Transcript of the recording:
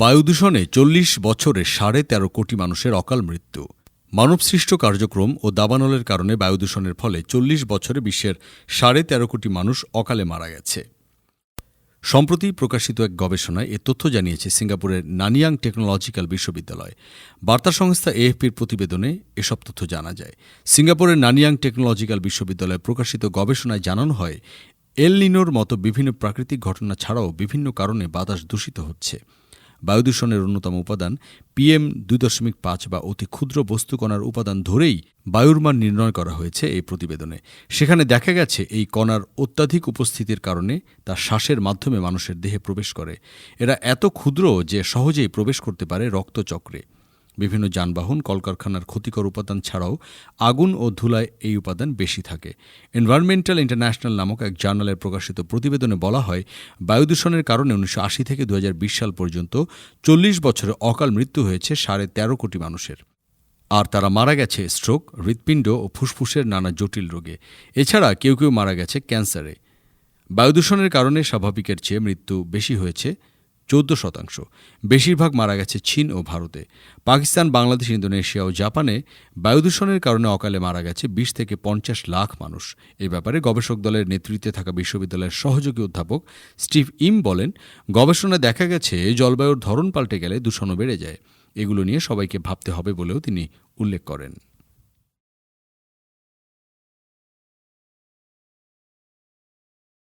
বায়ুদূষণে চল্লিশ বছরে সাড়ে তেরো কোটি মানুষের অকাল মৃত্যু। মানবসৃষ্ট কার্যক্রম ও দাবানলের কারণে বায়ুদূষণের ফলে চল্লিশ বছরে বিশ্বের সাড়ে তেরো কোটি মানুষ অকালে মারা গেছে। সম্প্রতি প্রকাশিত এক গবেষণায় এ তথ্য জানিয়েছে সিঙ্গাপুরের নানিয়াং টেকনোলজিক্যাল বিশ্ববিদ্যালয়। বার্তা সংস্থা এএফপির প্রতিবেদনে এসব তথ্য জানা যায়। সিঙ্গাপুরের নানিয়াং টেকনোলজিক্যাল বিশ্ববিদ্যালয়ে প্রকাশিত গবেষণায় জানানো হয়, এল নিনোর মতো বিভিন্ন প্রাকৃতিক ঘটনা ছাড়াও বিভিন্ন কারণে বাতাস দূষিত হচ্ছে। বায়ুদূষণের অন্যতম উপাদান, পিএম দুই দশমিক পাঁচ বা অতি ক্ষুদ্র বস্তুকণার উপাদান ধরেই বায়ুর মান নির্ণয় করা হয়েছে এই প্রতিবেদনে। সেখানে দেখা গেছে এই কণার অত্যাধিক উপস্থিতির কারণে তা শ্বাসের মাধ্যমে মানুষের দেহে প্রবেশ করে। এরা এত ক্ষুদ্র যে সহজেই প্রবেশ করতে পারে রক্তচক্রে। বিভিন্ন যানবাহন, কলকারখানার ক্ষতিকর উপাদান ছাড়াও আগুন ও ধুলায় এই উপাদান বেশি থাকে। এনভায়রনমেন্টাল ইন্টারন্যাশনাল নামক এক জার্নালে প্রকাশিত প্রতিবেদনে বলা হয় বায়ুদূষণের কারণে উনিশশো আশি থেকে দু হাজার বিশ সাল পর্যন্ত চল্লিশ বছরে অকাল মৃত্যু হয়েছে সাড়ে তেরো কোটি মানুষের। আর তারা মারা গেছে স্ট্রোক হৃৎপিণ্ড ও ফুসফুসের নানা জটিল রোগে। এছাড়া কেউ কেউ মারা গেছে ক্যান্সারে। বায়ুদূষণের কারণে স্বাভাবিকের চেয়ে মৃত্যু বেশি হয়েছে চৌদ্দ শতাংশ। বেশিরভাগ মারা গেছে চীন ও ভারতে। পাকিস্তান, বাংলাদেশ, ইন্দোনেশিয়া ও জাপানে বায়ুদূষণের কারণে অকালে মারা গেছে বিশ থেকে পঞ্চাশ লাখ মানুষ। এ ব্যাপারে গবেষক দলের নেতৃত্বে থাকা বিশ্ববিদ্যালয়ের সহযোগী অধ্যাপক স্টিভ ইম বলেন, গবেষণায় দেখা গেছে জলবায়ুর ধরন পাল্টে গেলে দূষণও বেড়ে যায়। এগুলো নিয়ে সবাইকে ভাবতে হবে বলেও তিনি উল্লেখ করেন।